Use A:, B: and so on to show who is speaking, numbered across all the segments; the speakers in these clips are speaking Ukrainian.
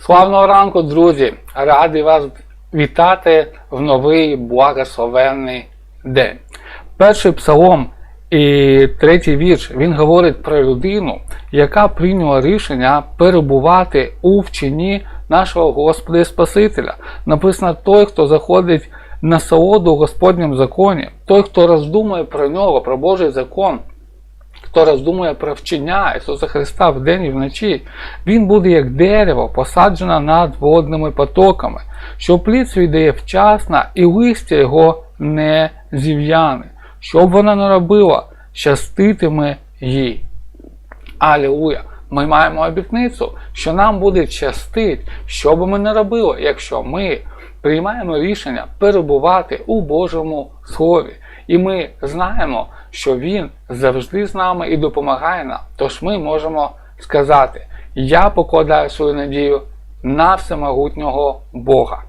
A: Славного ранку, друзі! Радий вас вітати в новий благословенний день. Перший псалом і третій вірш він говорить про людину, яка прийняла рішення перебувати у вчині нашого Господа і Спасителя. Написано той, хто заходить на солоду в Господнім законі, той, хто роздумує про нього, про Божий закон, хто роздумує про вчення Ісуса Христа вдень і вночі, він буде як дерево, посаджене над водними потоками, що плід свій дає вчасно, і листя його не зів'яне. Що б вона не робила, щаститиме їй. Алілуя! Ми маємо обітницю, що нам буде щастить, що би ми не робили, якщо ми приймаємо рішення перебувати у Божому Слові. І ми знаємо, що Він завжди з нами і допомагає нам. Тож ми можемо сказати: Я покладаю свою надію на всемогутнього Бога.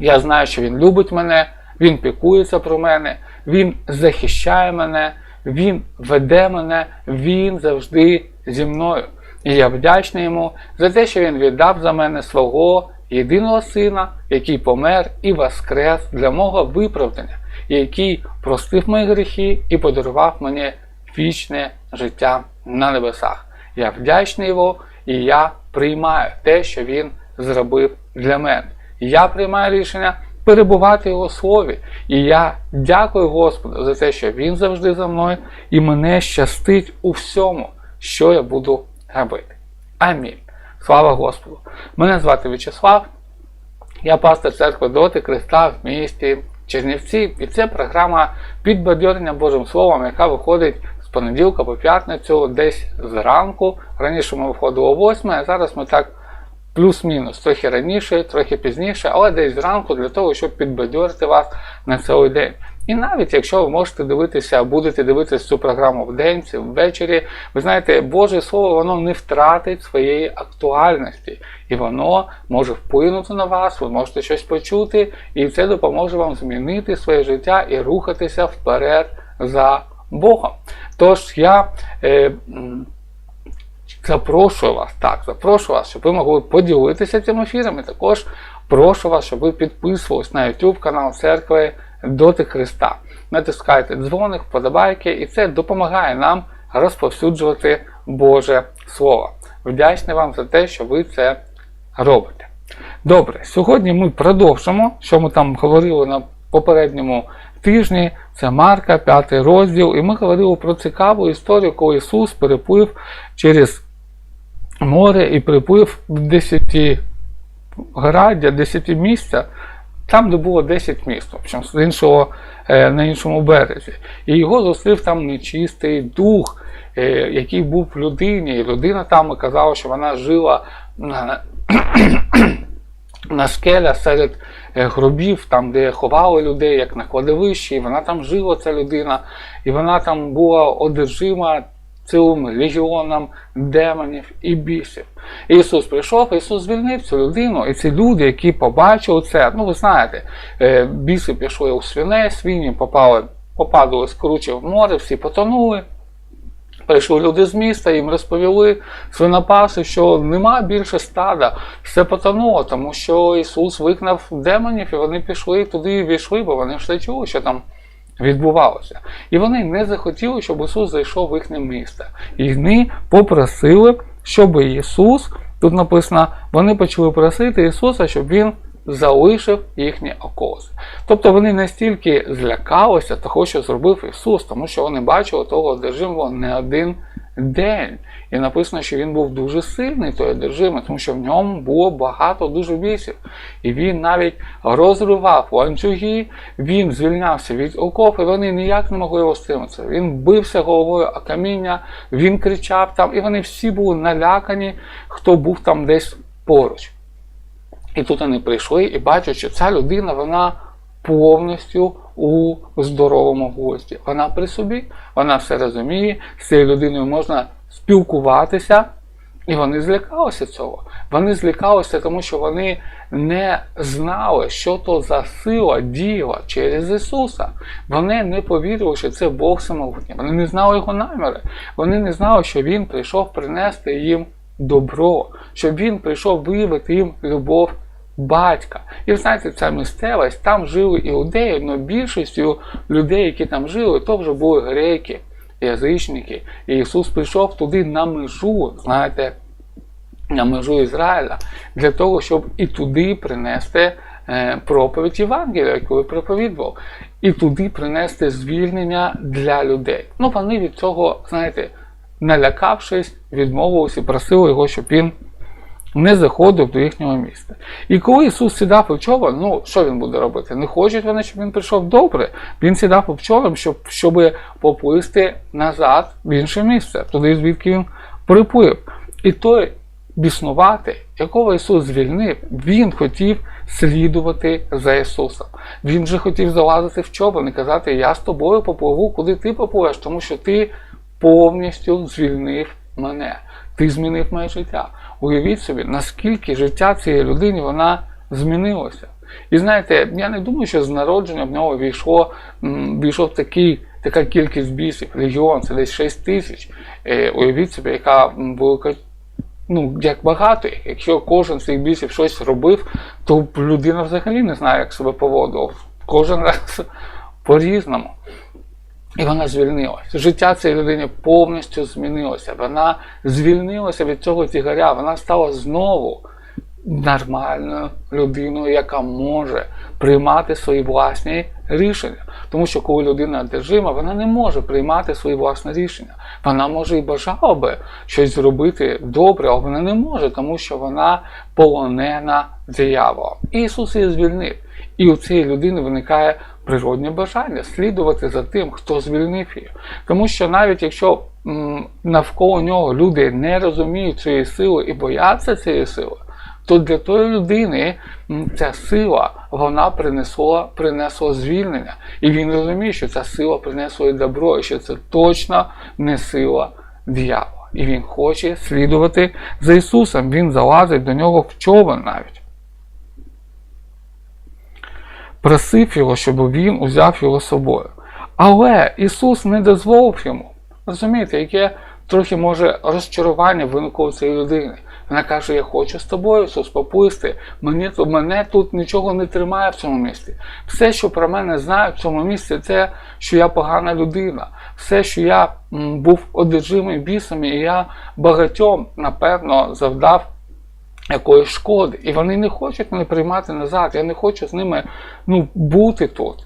A: Я знаю, що Він любить мене, Він пікується про мене, Він захищає мене, Він веде мене, Він завжди зі мною. І я вдячний йому за те, що він віддав за мене свого єдиного сина, який помер і воскрес для мого виправдання, який простив мої гріхи і подарував мені вічне життя на небесах. Я вдячний його і я приймаю те, що він зробив для мене. Я приймаю рішення перебувати в його слові. І я дякую Господу за те, що Він завжди за мною і мене щастить у всьому, що я буду робити. Амінь. Слава Господу! Мене звати В'ячеслав, я пастор церкви Доти Христа в місті Чернівці, і це програма підбадьорення Божим Словом, яка виходить з понеділка по п'ятницю, десь зранку. Раніше ми виходили о 8, а зараз ми так плюс-мінус, трохи раніше, трохи пізніше, але десь зранку для того, щоб підбадьорити вас на цілий день. І навіть якщо ви можете дивитися, будете дивитися цю програму вдень, чи ввечері, ви знаєте, Боже Слово воно не втратить своєї актуальності, і воно може вплинути на вас, ви можете щось почути, і це допоможе вам змінити своє життя і рухатися вперед за Богом. Тож я. Е, Запрошую вас, так, запрошую вас, щоб ви могли поділитися цим ефіром. І також прошу вас, щоб ви підписувались на YouTube канал церкви Доти Христа. Натискайте дзвоник, вподобайки, і це допомагає нам розповсюджувати Боже Слово. Вдячний вам за те, що ви це робите. Добре, сьогодні ми продовжимо, що ми там говорили на попередньому тижні. Це Марка, 5 розділ, і ми говорили про цікаву історію, коли Ісус переплив через море і приплив в 10 градя, 10 місця, там, де було 10 міст, з іншого, е, на іншому березі. І його зустрів там нечистий дух, е, який був в людині. І людина там казала, що вона жила на, на скелях серед е, гробів, там, де ховали людей, як на кладовищі, і вона там жила, ця людина, і вона там була одержима цілим легіоном демонів і бісів. Ісус прийшов, Ісус звільнив цю людину, і ці люди, які побачили це, ну ви знаєте, е, біси пішли у свиней, свині попали, попадали з круче в море, всі потонули. Прийшли люди з міста, їм розповіли свинопаси, що нема більше стада, все потонуло, тому що Ісус викнав демонів, і вони пішли туди і війшли, бо вони ж чули, що там відбувалося. І вони не захотіли, щоб Ісус зайшов в їхнє місто. І вони попросили, щоб Ісус, тут написано, вони почали просити Ісуса, щоб Він залишив їхні окоси. Тобто вони настільки злякалися того, що зробив Ісус, тому що вони бачили того одержимого не один день. І написано, що він був дуже сильний, той одержимий, тому що в ньому було багато дуже бісів. І він навіть розривав ланцюги, він звільнявся від оков, і вони ніяк не могли його стриматися. Він бився головою о каміння, він кричав там, і вони всі були налякані, хто був там десь поруч. І тут вони прийшли і бачать, що ця людина, вона повністю у здоровому гості. Вона при собі, вона все розуміє, з цією людиною можна спілкуватися, і вони злякалися цього. Вони злякалися, тому що вони не знали, що то за сила діяла через Ісуса. Вони не повірили, що це Бог самогутній. Вони не знали його наміри. Вони не знали, що Він прийшов принести їм добро, щоб він прийшов виявити їм любов батька. І знаєте, ця місцевість, там жили іудеї, але більшістю людей, які там жили, то вже були греки, язичники. І Ісус прийшов туди на межу, знаєте, на межу Ізраїля, для того, щоб і туди принести е, проповідь Євангелія, яку проповідував, і туди принести звільнення для людей. Ну, вони від цього, знаєте, налякавшись, відмовилися просили його, щоб він не заходив до їхнього міста. І коли Ісус сідав човен, ну що він буде робити? Не хочуть вони, щоб він прийшов добре. Він сідав човен, щоб, щоб поплисти назад в інше місце, туди, звідки він приплив. І той біснувати, якого Ісус звільнив, він хотів слідувати за Ісусом. Він же хотів залазити в човен і казати: Я з тобою попливу, куди ти попливеш, тому що ти повністю звільнив мене. Ти змінив моє життя. Уявіть собі, наскільки життя цієї людини вона змінилося. І знаєте, я не думаю, що з народження в нього війшло, війшов такий, така кількість бісів, легіон, це десь 6 тисяч. Е, уявіть собі, яка велика, ну, як багато. Якщо кожен з цих бісів щось робив, то людина взагалі не знає, як себе поводила. Кожен раз по-різному. І вона звільнилася. Життя цієї людини повністю змінилося. Вона звільнилася від цього тягаря. Вона стала знову нормальною людиною, яка може приймати свої власні рішення. Тому що коли людина одержима, вона не може приймати свої власні рішення. Вона може і бажала би щось зробити добре, але вона не може, тому що вона полонена дияволом. Ісус її звільнив. І у цієї людини виникає природне бажання слідувати за тим, хто звільнив її. Тому що навіть якщо м, навколо нього люди не розуміють цієї сили і бояться цієї сили, то для тої людини м, ця сила вона принесла, принесла звільнення. І він розуміє, що ця сила принесла і добро, і що це точно не сила дьявола. І він хоче слідувати за Ісусом. Він залазить до нього в човен навіть просив його, щоб він узяв його з собою. Але Ісус не дозволив йому. Розумієте, яке трохи може розчарування виникло цієї людини. Вона каже: Я хочу з тобою, Ісус, поплисти. Мені, мене тут нічого не тримає в цьому місці. Все, що про мене знають в цьому місці, це що я погана людина. Все, що я м, був одержимий бісами, і я багатьом, напевно, завдав якоїсь шкоди. І вони не хочуть мене приймати назад. Я не хочу з ними ну, бути тут.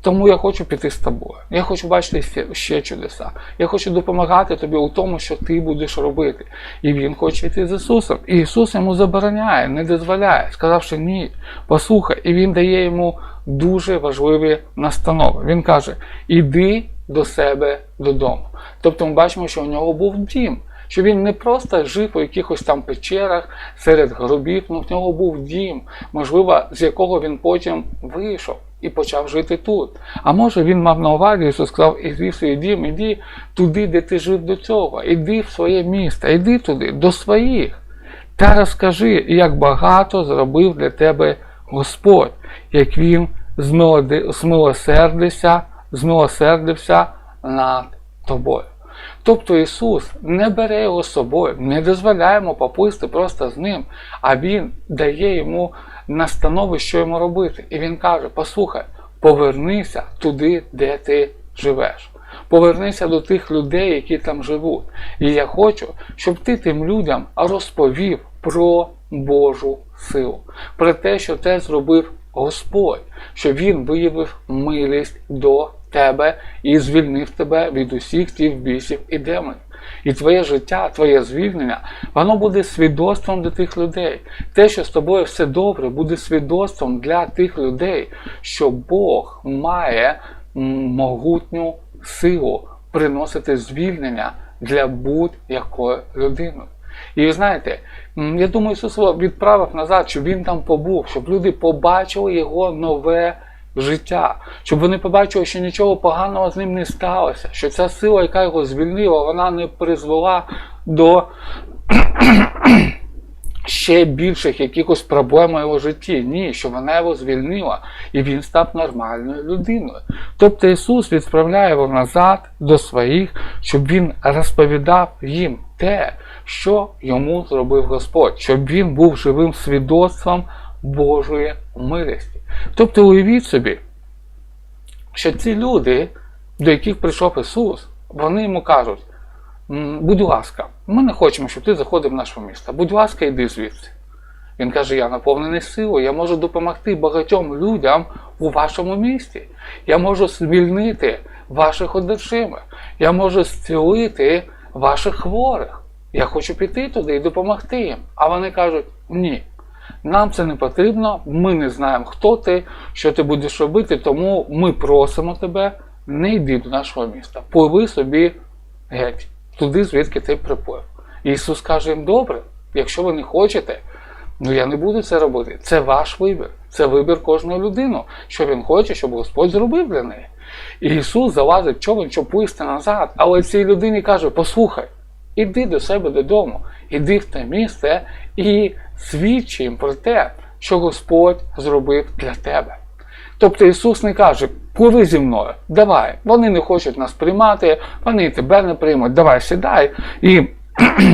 A: Тому я хочу піти з тобою. Я хочу бачити ще, ще чудеса. Я хочу допомагати тобі у тому, що ти будеш робити. І він хоче йти з Ісусом. І Ісус йому забороняє, не дозволяє, сказавши ні, послухай. І Він дає йому дуже важливі настанови. Він каже: іди до себе додому. Тобто ми бачимо, що у нього був дім що він не просто жив у якихось там печерах серед гробів, але в нього був дім, можливо, з якого він потім вийшов і почав жити тут. А може він мав на увазі, Ісус сказав, іди в свій дім, іди туди, де ти жив до цього, іди в своє місто, іди туди, до своїх. Та розкажи, як багато зробив для тебе Господь, як Він змилосердився, змилосердився над тобою. Тобто Ісус не бере його з собою, не дозволяє йому поплисти просто з ним, а Він дає йому настанови, що йому робити. І він каже: Послухай, повернися туди, де ти живеш. Повернися до тих людей, які там живуть. І я хочу, щоб ти тим людям розповів про Божу силу, про те, що це зробив Господь, що Він виявив милість до тебе і звільнив тебе від усіх тих бісів і демонів. І твоє життя, твоє звільнення, воно буде свідоцтвом для тих людей. Те, що з тобою все добре, буде свідоцтвом для тих людей, що Бог має могутню силу приносити звільнення для будь-якої людини. І ви знаєте, я думаю, Ісус відправив назад, щоб він там побув, щоб люди побачили його нове життя, щоб вони побачили, що нічого поганого з ним не сталося, що ця сила, яка його звільнила, вона не призвела до ще більших якихось проблем у його житті. Ні, що вона його звільнила, і він став нормальною людиною. Тобто Ісус відправляє його назад до своїх, щоб Він розповідав їм те, що йому зробив Господь, щоб він був живим свідоцтвом Божої милості. Тобто уявіть собі, що ці люди, до яких прийшов Ісус, вони йому кажуть: будь ласка, ми не хочемо, щоб ти заходив в наше місто. Будь ласка, йди звідси. Він каже: Я наповнений силою, я можу допомогти багатьом людям у вашому місті. Я можу звільнити ваших одержимих, я можу зцілити ваших хворих. Я хочу піти туди і допомогти їм. А вони кажуть: ні. Нам це не потрібно, ми не знаємо, хто ти, що ти будеш робити, тому ми просимо тебе, не йди до нашого міста. Пливи собі геть, туди, звідки ти приплив. Ісус каже їм, добре, якщо ви не хочете, ну я не буду це робити. Це ваш вибір, це вибір кожної людини, що він хоче, щоб Господь зробив для неї. І Ісус залазить човен, щоб плисти назад. Але цій людині каже: послухай, іди до себе додому, іди в те місце і свідчи їм про те, що Господь зробив для тебе. Тобто Ісус не каже, пливи зі мною, давай, вони не хочуть нас приймати, вони і тебе не приймуть, давай сідай і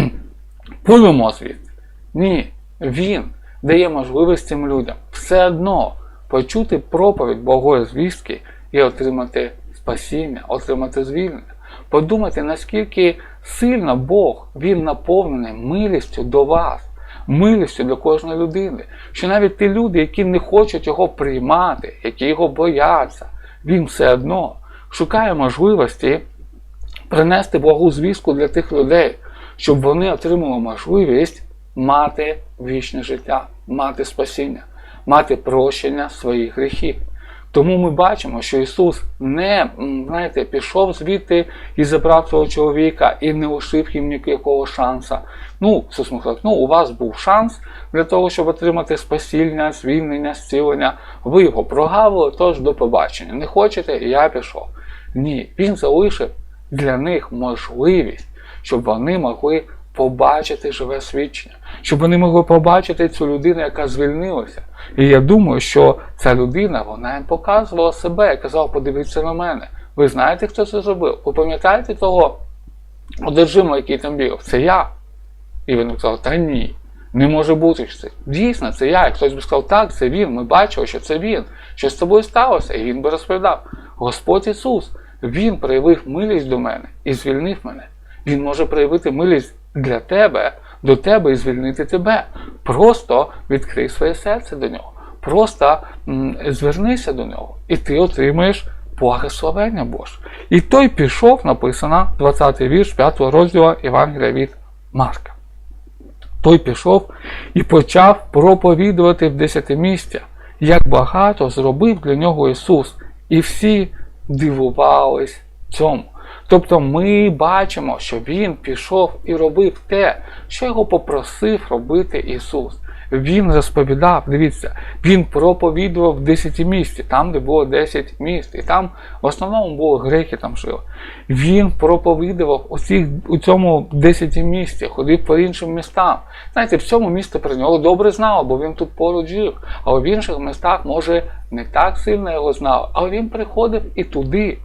A: пливемо звідти. Ні, Він дає можливість цим людям все одно почути проповідь Богої звістки і отримати спасіння, отримати звільнення. Подумайте, наскільки сильно Бог він наповнений милістю до вас, милістю до кожної людини. Що навіть ті люди, які не хочуть його приймати, які його бояться, він все одно шукає можливості принести благу звістку для тих людей, щоб вони отримали можливість мати вічне життя, мати спасіння, мати прощення своїх гріхів. Тому ми бачимо, що Ісус не знаєте, пішов звідти і забрав свого чоловіка і не лишив їм ніякого шанса. Ну, Ісус сказав, ну, у вас був шанс для того, щоб отримати спасіння, звільнення, зцілення. Ви його прогавили, тож до побачення. Не хочете, я пішов. Ні, Він залишив для них можливість, щоб вони могли побачити живе свідчення, щоб вони могли побачити цю людину, яка звільнилася. І я думаю, що ця людина вона їм показувала себе і казала, подивіться на мене. Ви знаєте, хто це зробив? Ви пам'ятаєте того одержимого, який там бігав? Це я. І він сказав, та ні, не може бути що це. Дійсно, це я. І хтось би сказав, так, це він. Ми бачили, що це він. Що з тобою сталося? І він би розповідав: Господь Ісус, Він проявив милість до мене і звільнив мене. Він може проявити милість для тебе, до тебе і звільнити тебе. Просто відкрий своє серце до нього. Просто м, звернися до нього, і ти отримаєш благословення Боже. І той пішов, написано 20 вірш 5 розділу Євангелія від Марка. Той пішов і почав проповідувати в десятимістя, як багато зробив для нього Ісус, і всі дивувались цьому. Тобто ми бачимо, що Він пішов і робив те, що його попросив робити Ісус. Він розповідав, дивіться, він проповідував в 10 місті, там, де було 10 міст, і там в основному було греки там жили. Він проповідував у, цих, у цьому 10 місті, ходив по іншим містам. Знаєте, в цьому місті про нього добре знало, бо він тут поруч жив. А в інших містах, може, не так сильно його знали, але він приходив і туди,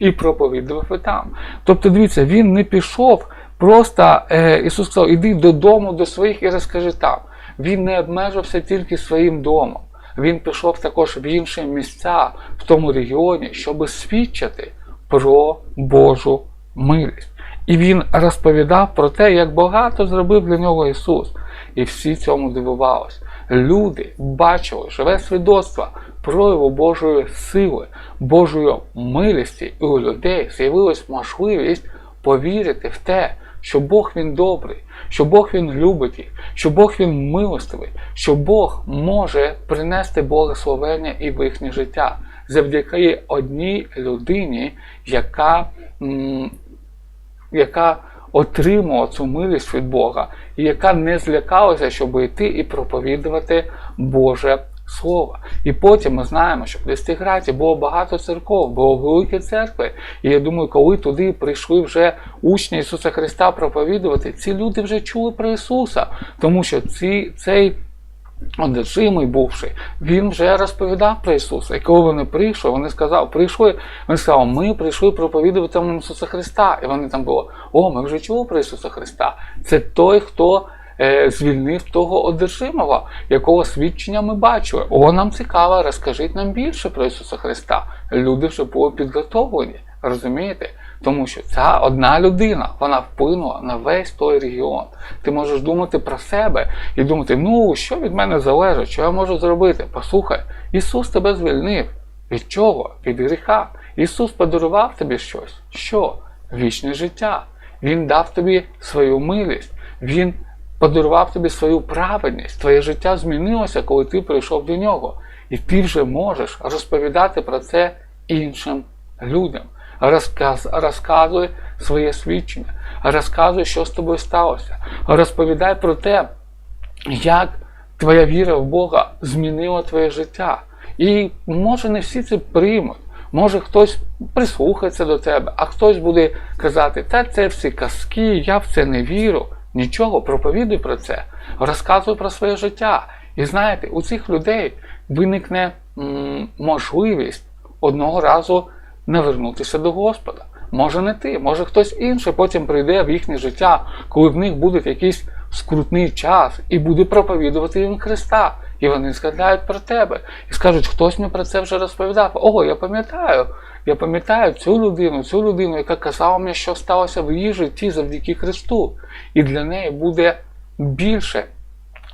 A: і проповідував і там. Тобто, дивіться, він не пішов, просто е, Ісус сказав, іди додому до своїх і розкажи там. Він не обмежився тільки своїм домом. Він пішов також в інші місця в тому регіоні, щоб свідчити про Божу милість. І він розповідав про те, як багато зробив для нього Ісус. І всі цьому дивувалися. Люди бачили живе свідоцтво прояву Божої сили, Божої милості, і у людей з'явилась можливість повірити в те, що Бог він добрий, що Бог він любить їх, що Бог він милостивий, що Бог може принести благословення і в їхнє життя завдяки одній людині, яка, яка отримала цю милість від Бога, і яка не злякалася, щоб йти і проповідувати Боже Слово. І потім ми знаємо, що в Дестиграті було багато церков, було великі церкви. І я думаю, коли туди прийшли вже учні Ісуса Христа проповідувати, ці люди вже чули про Ісуса, тому що ці, цей одержимий бувши, він вже розповідав про Ісуса. І коли вони прийшли, вони сказали, прийшли, вони сказали, ми прийшли проповідувати вам Ісуса Христа. І вони там було, о, ми вже чули про Ісуса Христа. Це той, хто е, звільнив того одержимого, якого свідчення ми бачили. О, нам цікаво, розкажіть нам більше про Ісуса Христа. Люди вже були підготовлені, розумієте? Тому що ця одна людина, вона вплинула на весь той регіон. Ти можеш думати про себе і думати, ну що від мене залежить, що я можу зробити? Послухай, Ісус тебе звільнив. Від чого? Від гріха. Ісус подарував тобі щось. Що? Вічне життя. Він дав тобі свою милість. Він подарував тобі свою праведність. Твоє життя змінилося, коли ти прийшов до нього. І ти вже можеш розповідати про це іншим людям. Розказ, розказуй своє свідчення, розказуй, що з тобою сталося. Розповідай про те, як твоя віра в Бога змінила твоє життя. І може не всі це приймуть. Може хтось прислухається до тебе, а хтось буде казати, та це всі казки, я в це не вірю. Нічого, проповідуй про це, розказуй про своє життя. І знаєте, у цих людей виникне можливість одного разу навернутися до Господа. Може не ти, може хтось інший потім прийде в їхнє життя, коли в них буде якийсь скрутний час і буде проповідувати їм Христа. І вони згадають про тебе і скажуть, хтось мені про це вже розповідав. Ого, я пам'ятаю, я пам'ятаю цю людину, цю людину, яка казала мені, що сталося в її житті завдяки Христу. І для неї буде більше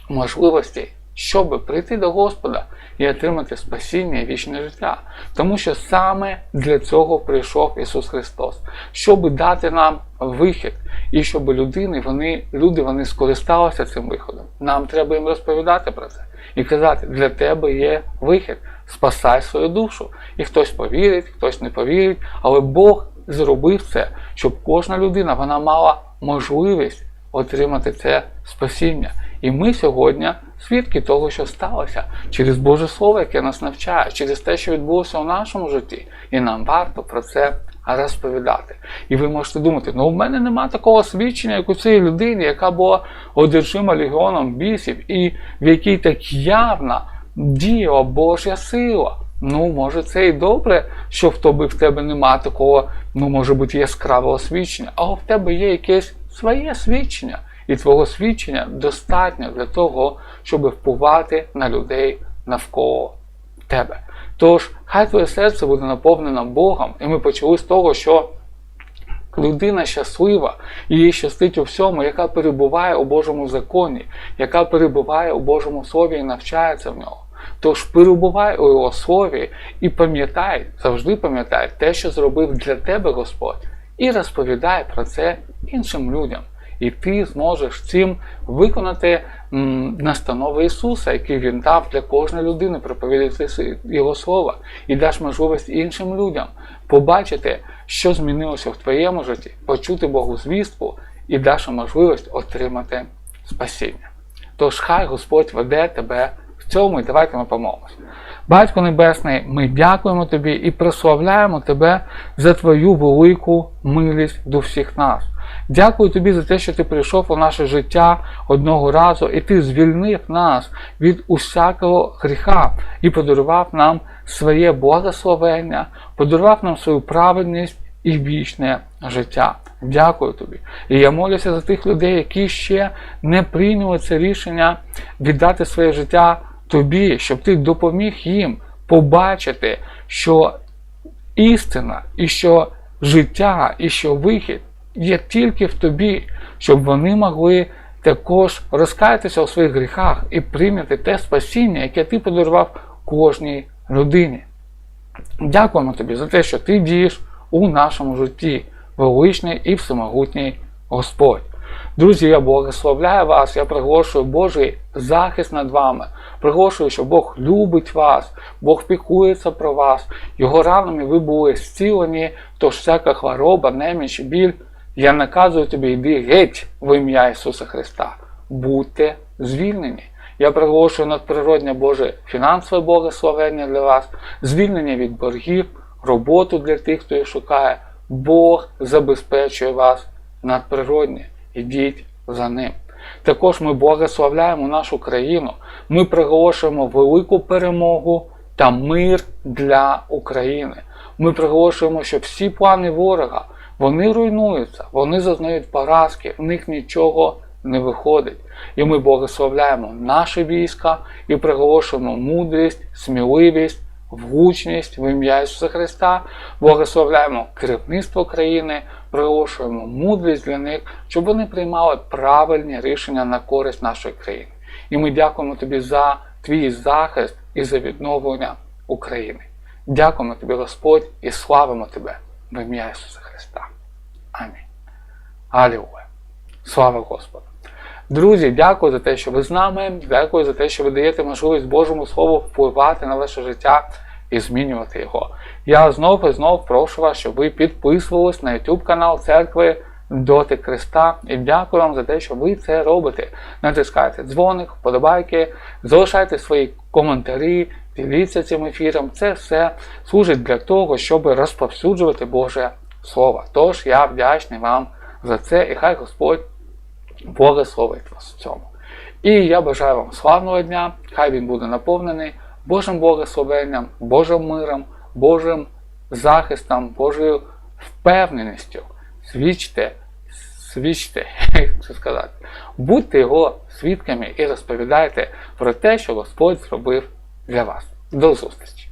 A: можливостей, щоб прийти до Господа і отримати спасіння і вічне життя. Тому що саме для цього прийшов Ісус Христос, щоб дати нам вихід, і щоб людини, вони, люди вони скористалися цим виходом. Нам треба їм розповідати про це і казати, для тебе є вихід, спасай свою душу. І хтось повірить, хтось не повірить, але Бог зробив це, щоб кожна людина вона мала можливість отримати це спасіння. І ми сьогодні свідки того, що сталося через Боже Слово, яке нас навчає, через те, що відбулося у нашому житті, і нам варто про це розповідати. І ви можете думати, ну в мене нема такого свідчення, як у цієї людини, яка була одержима легіоном бісів, і в якій так явно діяла Божа сила. Ну, може, це і добре, що в тобі в тебе нема такого, ну, може бути, яскравого свідчення, але в тебе є якесь своє свідчення. І твого свідчення достатньо для того, щоб впливати на людей навколо тебе. Тож, хай твоє серце буде наповнено Богом, і ми почали з того, що людина щаслива і щастить у всьому, яка перебуває у Божому законі, яка перебуває у Божому Слові і навчається в нього. Тож перебувай у його слові і пам'ятай, завжди пам'ятай те, що зробив для тебе Господь, і розповідай про це іншим людям. І ти зможеш цим виконати настанови Ісуса, які Він дав для кожної людини, проповідати Його Слово, і даш можливість іншим людям побачити, що змінилося в твоєму житті, почути Богу звістку і даш можливість отримати спасіння. Тож хай Господь веде тебе в цьому, і давайте ми помолимось. Батько Небесний, ми дякуємо Тобі і прославляємо Тебе за Твою велику милість до всіх нас. Дякую тобі за те, що ти прийшов у наше життя одного разу, і ти звільнив нас від усякого гріха і подарував нам своє благословення, подарував нам свою праведність і вічне життя. Дякую тобі. І я молюся за тих людей, які ще не прийняли це рішення віддати своє життя тобі, щоб ти допоміг їм побачити, що істина, і що життя, і що вихід є тільки в тобі, щоб вони могли також розкаятися у своїх гріхах і прийняти те спасіння, яке ти подарував кожній людині. Дякуємо тобі за те, що ти дієш у нашому житті, величний і всемогутній Господь. Друзі, я благословляю вас, я приголошую Божий захист над вами. Приголошую, що Бог любить вас, Бог пікується про вас, Його ранами ви були зцілені, тож всяка хвороба, неміч, біль. Я наказую тобі, йди геть в ім'я Ісуса Христа. Будьте звільнені. Я приголошую надприродне Боже фінансове благословення для вас, звільнення від боргів, роботу для тих, хто їх шукає. Бог забезпечує вас надприродне. Ідіть за ним. Також ми благословляємо нашу країну. Ми приголошуємо велику перемогу та мир для України. Ми приголошуємо, що всі плани ворога вони руйнуються, вони зазнають поразки, в них нічого не виходить. І ми благословляємо наші війська і приголошуємо мудрість, сміливість, влучність в ім'я Ісуса Христа, благословляємо керівництво країни, приголошуємо мудрість для них, щоб вони приймали правильні рішення на користь нашої країни. І ми дякуємо тобі за твій захист і за відновлення України. Дякуємо тобі, Господь, і славимо тебе в ім'я Ісуса Христа. Амінь. Алілуя. Слава Господу. Друзі, дякую за те, що ви з нами. Дякую за те, що ви даєте можливість Божому Слову впливати на ваше життя і змінювати його. Я знов і знов прошу вас, щоб ви підписувались на YouTube канал церкви Доти Христа. І дякую вам за те, що ви це робите. Натискайте дзвоник, вподобайки, залишайте свої коментарі, діліться цим ефіром. Це все служить для того, щоб розповсюджувати Боже Слово. Тож я вдячний вам за це, і хай Господь благословить вас в цьому. І я бажаю вам славного дня, хай він буде наповнений Божим благословенням, Божим миром, Божим захистом, Божою впевненістю. Свідчте, свідчте, як сказати, будьте його свідками і розповідайте про те, що Господь зробив для вас. До зустрічі!